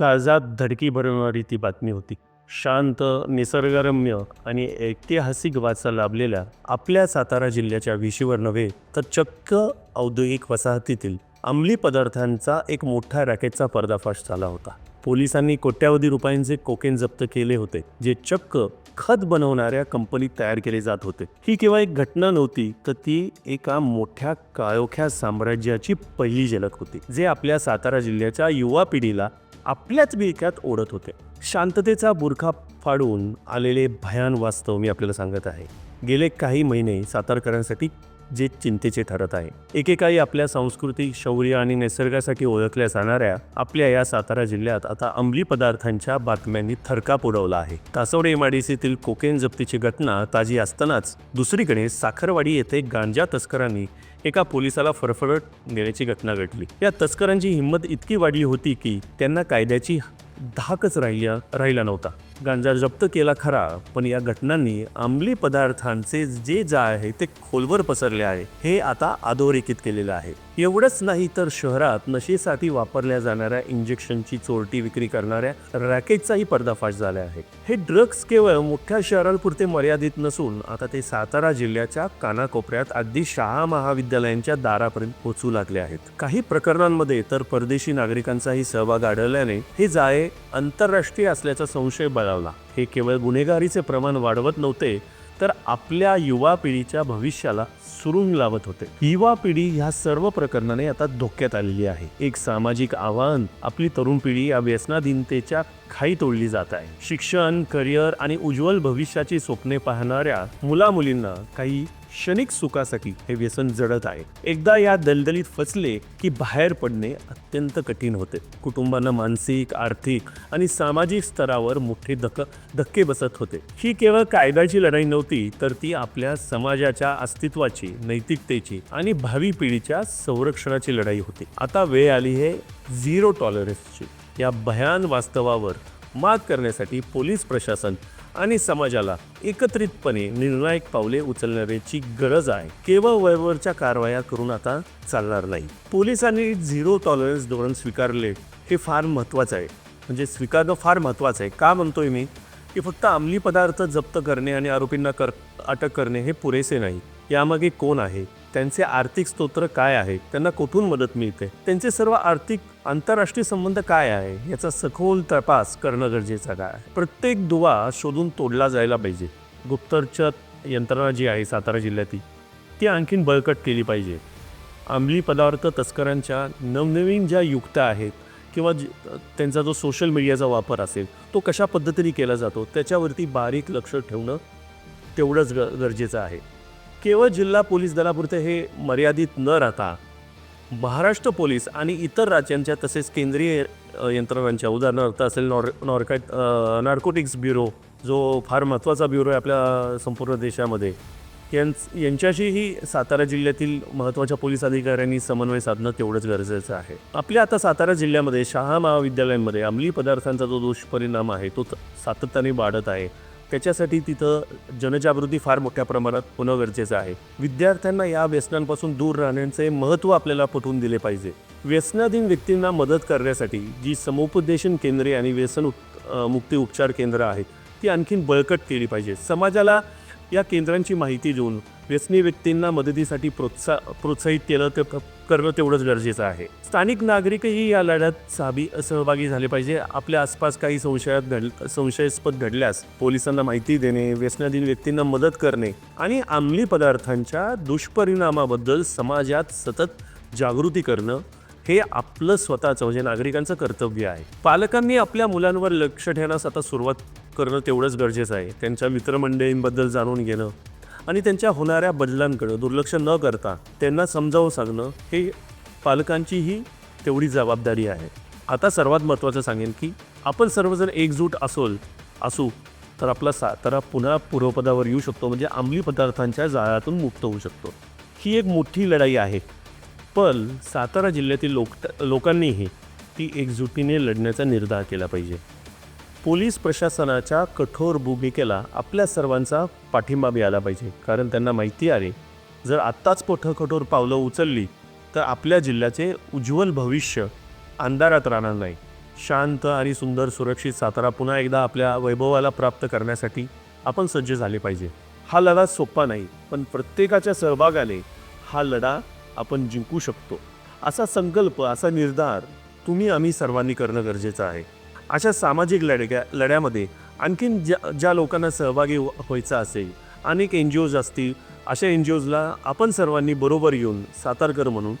काळजात धडकी भरवणारी ती बातमी होती. शांत निसर्गरम्य आणि ऐतिहासिक वाचा लाभलेल्या आपल्या सातारा जिल्ह्याच्या विशीवर नव्हे तर चक्क औद्योगिक वसाहतीतील अंमली पदार्थांचा एक मोठा रॅकेटचा पर्दाफाश झाला होता. पोलिसांनी कोट्यावधी रुपयांचे कोकेन जप्त केले होते जे चक्क खत बनवणाऱ्या कंपनीत तयार केले जात होते. ही केवळ एक घटना नव्हती तर ती एका मोठ्या काळोख्या साम्राज्याची पहिली झलक होती जे आपल्या सातारा जिल्ह्याच्या युवा पिढीला आपल्याच विळख्यात ओढत होते. शांततेचा बुरखा फाडून आलेले भयान वास्तव मी आपल्याला सांगत आहे. गेले काही महिने सातारकरांसाठी जे चिंतेचे ठरत आहे. एकेकाळी आपल्या सांस्कृतिक शौर्य आणि निसर्गासाठी ओळखल्या जाणाऱ्या आपल्या या सातारा जिल्ह्यात आता अंमली पदार्थांच्या बातम्यांनी थरकाप पुरवला आहे. तासवडे इमाडीसीतील कोकेन जप्तीची घटना ताजी असतानाच दुसरीकडे साखरवाडी येथे गांजा तस्करांनी एका पोलिसाला फरफडट देण्याची घटना घडली. या तस्करांची हिंमत इतकी वाढली होती की त्यांना कायद्याची धाकच राहिल्या राहिला नव्हता. गांजा जप्त केला खरा पण या घटनांनी अंमली पदार्थांचे जे जाळ आहे ते खोलवर पसरले आहे हे आता अधोरेखित केलेलं आहे. एवढंच नाही तर शहरात नशेसाठी वापरल्या जाणाऱ्या इंजेक्शनची चोरटी विक्री करणाऱ्या रॅकेटचाही पर्दाफाश झाला आहे. हे ड्रग्ज केवळ मोठ्या शहरांपुरते मर्यादित नसून आता ते सातारा जिल्ह्याच्या कानाकोपऱ्यात अगदी शाळा महाविद्यालयांच्या दारापर्यंत पोहोचू लागले आहेत. काही प्रकरणांमध्ये तर परदेशी नागरिकांचाही सहभाग आढळल्याने हे जाळे आंतरराष्ट्रीय असल्याचा संशय बळावला. हे केवळ गुन्हेगारीचे प्रमाण वाढवत नव्हते तर आपल्या युवा पिढीच्या भविष्याला सुरुंग लावत होते. युवा पिढी ह्या सर्व प्रकरणाने आता धोक्यात आलेली आहे. एक सामाजिक आव्हान आपली तरुण पिढी या व्यसनाधीनतेच्या खाई तोडली जात आहे. शिक्षण करिअर आणि उज्ज्वल भविष्याची स्वप्ने पाहणाऱ्या मुला मुलींना काही क्षणिक सुखासाठी हे व्यसन जडत आहे. एकदा या दलदलीत फसले की बाहेर पडणे अत्यंत कठीण होते. कुटुंबांना मानसिक आर्थिक आणि सामाजिक स्तरावर मोठे धक धक्के बसत होते. ही केवळ कायद्याची लढाई नव्हती तर ती आपल्या समाजाच्या अस्तित्वाची नैतिकतेची आणि भावी पिढीच्या संरक्षणाची लढाई होती. आता वेळ आली आहे झिरो टॉलरन्सची. या भयान वास्तवावर मात करण्यासाठी पोलीस प्रशासन आणि समाजाला एकत्रितपणे निर्णायक पावले उचलण्याची गरज आहे. केवळ वयवरच्या कारवाया करून आता चालणार नाही. पोलिसांनी झिरो टॉलरन्स धोरण स्वीकारले हे फार महत्त्वाचं आहे. म्हणजे स्वीकारणं फार महत्त्वाचं आहे. का म्हणतोय मी? की फक्त अंमली पदार्थ जप्त करणे आणि आरोपींना कर अटक करणे हे पुरेसे नाही. यामागे कोण आहे? त्यांचे आर्थिक स्तोत्र काय आहे? त्यांना कुठून मदत मिळते? त्यांचे सर्व आर्थिक आंतरराष्ट्रीय संबंध काय आहे? याचा सखोल तपास करणं गरजेचं आहे. प्रत्येक दुवा शोधून तोडला जायला पाहिजे. गुप्तरच्या यंत्रणा जी आहे सातारा जिल्ह्यातील ती आणखीन बळकट केली पाहिजे. अंमली पदार्थ तस्करांच्या नवनवीन ज्या युक्त्या आहेत किंवा त्यांचा जो सोशल मीडियाचा वापर असेल तो कशा पद्धतीने केला जातो? त्याच्यावरती बारीक लक्ष ठेवणं तेवढंच ग गरजेचं आहे. केवळ जिल्हा पोलीस दलापुरते हे मर्यादित न राहता महाराष्ट्र पोलीस आणि इतर राज्यांच्या तसेच केंद्रीय यंत्रणांच्या उदाहरणार्थ असेल नॉर नॉर्कॅट नार्कोटिक्स ब्युरो जो फार महत्त्वाचा ब्युरो आहे आपल्या संपूर्ण देशामध्ये यांच यांच्याशीही सातारा जिल्ह्यातील महत्त्वाच्या पोलीस अधिकाऱ्यांनी समन्वय साधणं तेवढंच गरजेचं आहे. आपल्या आता सातारा जिल्ह्यामध्ये शहा महाविद्यालयांमध्ये अंमली पदार्थांचा जो दुष्परिणाम आहे तो सातत्याने वाढत आहे. त्याच्यासाठी तिथं जनजागृती फार मोठ्या प्रमाणात होणं गरजेचं आहे. विद्यार्थ्यांना या व्यसनांपासून दूर राहण्याचे महत्त्व आपल्याला पटवून दिले पाहिजे. व्यसनाधीन व्यक्तींना मदत करण्यासाठी जी समुपदेशन केंद्रे आणि व्यसन उप- मुक्ती उपचार केंद्र आहेत ती आणखीन बळकट केली पाहिजे. समाजाला या केंद्रांची माहिती देऊन व्यसनी व्यक्तींना मदतीसाठी प्रोत्सा प्रोत्साहित केलं ते करणं तेवढंच गरजेचं आहे. स्थानिक नागरिकही या लढ्यात साबी सहभागी झाले पाहिजे. आपल्या आसपास काही संशयात घड संशयास्पद घडल्यास पोलिसांना माहिती देणे व्यसनाधीन व्यक्तींना मदत करणे आणि अंमली पदार्थांच्या दुष्परिणामाबद्दल समाजात सतत जागृती करणं हे आपलं स्वतःचं म्हणजे नागरिकांचं कर्तव्य आहे. पालकांनी आपल्या मुलांवर लक्ष ठेवण्यास आता सुरुवात करणं तेवढंच गरजेचं आहे. त्यांच्या मित्रमंडळींबद्दल जाणून घेणं आणि त्यांच्या होणाऱ्या बदलांकडं दुर्लक्ष न करता त्यांना समजावून सांगणं हे पालकांचीही तेवढी जबाबदारी आहे. आता सर्वात महत्त्वाचं सांगेन की आपण सर्वजण एकजूट असोल असू तर आपला सातारा पुन्हा पूर्वपदावर येऊ शकतो म्हणजे अंमली पदार्थांच्या जाळ्यातून मुक्त होऊ शकतो. ही एक मोठी लढाई आहे. पण सातारा जिल्ह्यातील लोक लोकांनीही ती एकजुटीने लढण्याचा निर्धार केला पाहिजे. पोलीस प्रशासनाच्या कठोर भूमिकेला आपल्या सर्वांचा पाठिंबा मिळाला पाहिजे. कारण त्यांना माहिती आहे जर आत्ताच मोठं कठोर पावलं उचलली तर आपल्या जिल्ह्याचे उज्ज्वल भविष्य अंधारात राहणार नाही. शांत आणि सुंदर सुरक्षित सातारा पुन्हा एकदा आपल्या वैभवाला प्राप्त करण्यासाठी आपण सज्ज झाले पाहिजे. हा लढा सोपा नाही पण प्रत्येकाच्या सहभागाने हा लढा आपण जिंकू शकतो. असा संकल्प असा निर्धार तुम्ही आम्ही सर्वांनी करणं गरजेचं आहे. अशा सामाजिक लढ्या लढ्यामध्ये आणखीन ज्या ज्या लोकांना सहभागी व्ह- व्हायचं असेल अनेक एन जी ओज असतील अशा एन जी ओजला आपण सर्वांनी बरोबर येऊन सातारकर म्हणून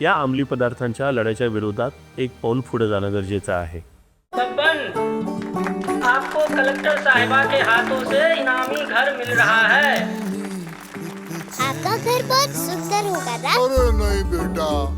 या अंमली पदार्थांच्या लढ्याच्या विरोधात एक पाऊल पुढे जाणं गरजेचं आहे. आपको कलेक्टर साहिबा के हाथों से इनामी घर मिल रहा है। आपका घर बहुत सुंदर होगा ना? अरे नहीं बेटा।